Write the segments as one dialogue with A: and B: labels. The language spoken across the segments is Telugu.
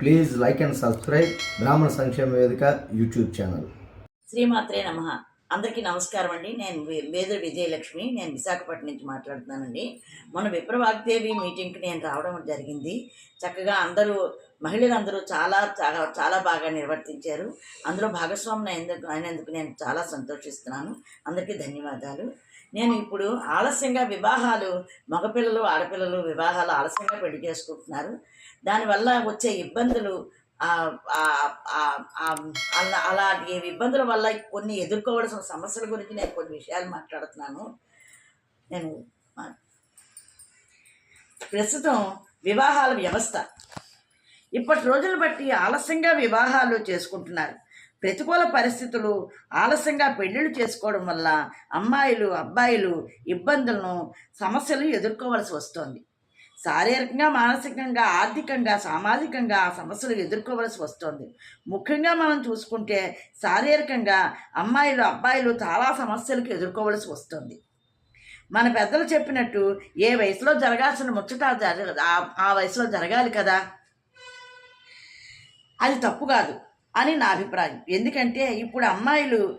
A: ప్లీజ్ లైక్ అండ్ సబ్స్క్రైబ్ బ్రాహ్మణ సంక్షేమ వేదిక యూట్యూబ్ ఛానల్.
B: శ్రీమాత్రే నమ. అందరికీ నమస్కారం అండి. నేను వి- విజయలక్ష్మి. నేను విశాఖపట్నం నుంచి మాట్లాడుతున్నానండి. మన విప్రవాగ్దేవి మీటింగ్కి నేను రావడం జరిగింది. చక్కగా అందరూ మహిళలందరూ చాలా చాలా చాలా బాగా నిర్వర్తించారు. అందులో భాగస్వామిని అయినందుకు అయినందుకు నేను చాలా సంతోషిస్తున్నాను. అందరికీ ధన్యవాదాలు. నేను ఇప్పుడు ఆలస్యంగా వివాహాలు మగపిల్లలు ఆడపిల్లలు వివాహాలు ఆలస్యంగా పెళ్ళి చేసుకుంటున్నారు. దానివల్ల వచ్చే ఇబ్బందులు అలా అలాంటి ఇబ్బందుల వల్ల కొన్ని ఎదుర్కోవాల్సిన సమస్యల గురించి నేను కొన్ని విషయాలు మాట్లాడుతున్నాను. నేను ప్రస్తుతం వివాహాల వ్యవస్థ. ఇప్పటి రోజులు బట్టి ఆలస్యంగా వివాహాలు చేసుకుంటున్నారు. ప్రతికూల పరిస్థితులు ఆలస్యంగా పెళ్ళిళ్ళు చేసుకోవడం వల్ల అమ్మాయిలు అబ్బాయిలు ఇబ్బందులను సమస్యలు ఎదుర్కోవాల్సి వస్తోంది. శారీరకంగా మానసికంగా ఆర్థికంగా సామాజికంగా ఆ సమస్యలు ఎదుర్కోవలసి వస్తుంది. ముఖ్యంగా మనం చూసుకుంటే శారీరకంగా అమ్మాయిలు అబ్బాయిలు చాలా సమస్యలకు ఎదుర్కోవలసి వస్తుంది. మన పెద్దలు చెప్పినట్టు ఏ వయసులో జరగాల్సిన ముచ్చట జరగ ఆ వయసులో జరగాలి కదా? అది తప్పు కాదు. అని నా అభిప్రాయం. ఎందుకంటే ఇప్పుడు అమ్మాయిలు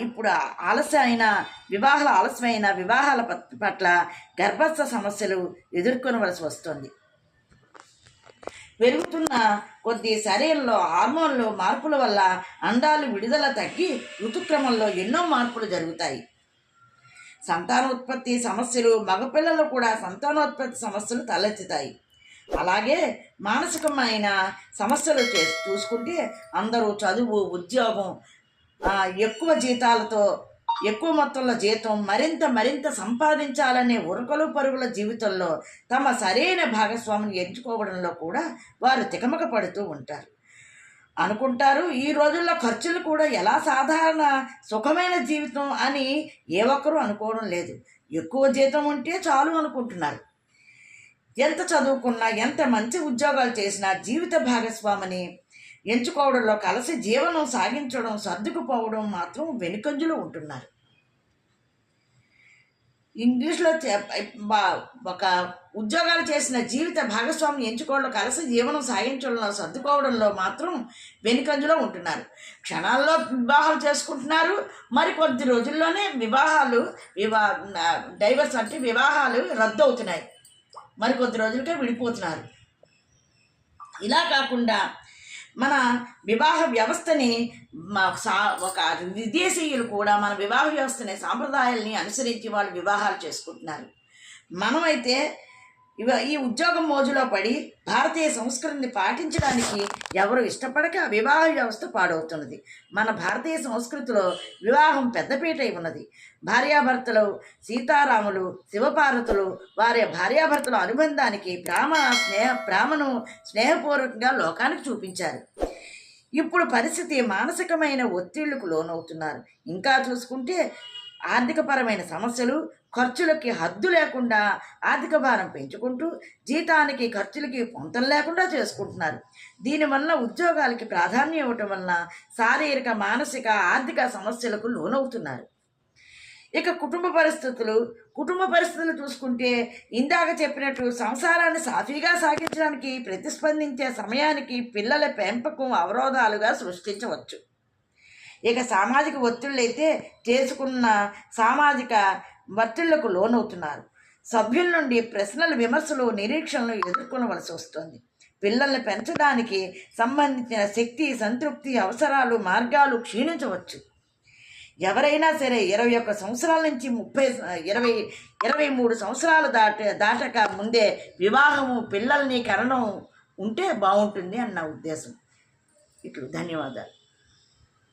B: ఇప్పుడు ఆలస్యమైన వివాహాల ఆలస్యమైన వివాహాల పట్ల గర్భస్థ సమస్యలు ఎదుర్కొనవలసి వస్తుంది. పెరుగుతున్న కొద్ది శరీరంలో హార్మోన్లు మార్పుల వల్ల అండాలు విడుదల తగ్గి ఋతుక్రమంలో ఎన్నో మార్పులు జరుగుతాయి. సంతానోత్పత్తి సమస్యలు మగపిల్లలు కూడా సంతానోత్పత్తి సమస్యలు తలెత్తుతాయి. అలాగే మానసికమైన సమస్యలు చే చూసుకుంటే అందరూ చదువు ఉద్యోగం ఎక్కువ జీతాలతో ఎక్కువ మొత్తంలో జీతం మరింత మరింత సంపాదించాలనే ఉరకలు పరుగుల జీవితంలో తమ సరైన భాగస్వామిని ఎంచుకోవడంలో కూడా వారు తికమక పడుతూ ఉంటారు. అనుకుంటారు ఈ రోజుల్లో ఖర్చులు కూడా ఎలా సాధారణ సుఖమైన జీవితం అని ఏ ఒక్కరూ అనుకోవడం లేదు. ఎక్కువ జీతం ఉంటే చాలు అనుకుంటున్నారు. ఎంత చదువుకున్నా ఎంత మంచి ఉద్యోగాలు చేసినా జీవిత భాగస్వామిని ఎంచుకోవడంలో కలిసి జీవనం సాగించడం సర్దుకుపోవడం మాత్రం వెనుకంజులు ఉంటున్నారు. ఇంగ్లీష్లో ఒక ఉద్యోగాలు చేసిన జీవిత భాగస్వామిని ఎంచుకోవడంలో కలిసి జీవనం సాగించడంలో సర్దుకోవడంలో మాత్రం వెనుకంజలో ఉంటున్నారు. క్షణాల్లో వివాహాలు చేసుకుంటున్నారు. మరి కొద్ది రోజుల్లోనే వివాహాలు వివా డైవర్స్ అంటే వివాహాలు రద్దు అవుతున్నాయి మరి కొద్ది రోజులకే విడిపోతున్నారు. ఇలా కాకుండా మన వివాహ వ్యవస్థని సా ఒక విదేశీయులు కూడా మన వివాహ వ్యవస్థని సాంప్రదాయాల్ని అనుసరించి వాళ్ళు వివాహాలు చేసుకుంటున్నారు. మనమైతే ఇవ ఈ ఉద్యోగం మోజులో పడి భారతీయ సంస్కృతిని పాటించడానికి ఎవరు ఇష్టపడక వివాహ వ్యవస్థ పాడవుతున్నది. మన భారతీయ సంస్కృతిలో వివాహం పెద్దపీట అయి ఉన్నది. భార్యాభర్తలు సీతారాములు శివపార్వతులు వారి భార్యాభర్తల అనుబంధానికి ప్రేమ స్నేహ ప్రేమను స్నేహపూర్వకంగా లోకానికి చూపించారు. ఇప్పుడు పరిస్థితి మానసికమైన ఒత్తిళ్ళకు లోనవుతున్నారు. ఇంకా చూసుకుంటే ఆర్థికపరమైన సమస్యలు ఖర్చులకి హద్దు లేకుండా ఆర్థిక భారం పెంచుకుంటూ జీతానికి ఖర్చులకి పొంతం లేకుండా చేసుకుంటున్నారు. దీనివల్ల ఉద్యోగాలకి ప్రాధాన్యం ఇవ్వటం వలన శారీరక మానసిక ఆర్థిక సమస్యలకు లోనవుతున్నారు. ఇక కుటుంబ పరిస్థితులు కుటుంబ పరిస్థితులు చూసుకుంటే ఇందాక చెప్పినట్టు సంసారాన్ని సాఫీగా సాగించడానికి ప్రతిస్పందించే సమయానికి పిల్లల పెంపకం అవరోధాలుగా సృష్టించవచ్చు. ఇక సామాజిక ఒత్తిళ్ళైతే చేసుకున్న సామాజిక ఒత్తిళ్ళకు లోనవుతున్నారు. సభ్యుల నుండి ప్రశ్నలు విమర్శలు నిరీక్షణలు ఎదుర్కొనవలసి వస్తుంది. పిల్లల్ని పెంచడానికి సంబంధించిన శక్తి సంతృప్తి అవసరాలు మార్గాలు క్షీణించవచ్చు. ఎవరైనా సరే ఇరవై ఒక్క సంవత్సరాల నుంచి ముప్పై ఇరవై ఇరవై మూడు సంవత్సరాలు దాట దాటక ముందే వివాహము పిల్లల్ని కరణం ఉంటే బాగుంటుంది అన్న ఉద్దేశం. ఇట్లు ధన్యవాదాలు.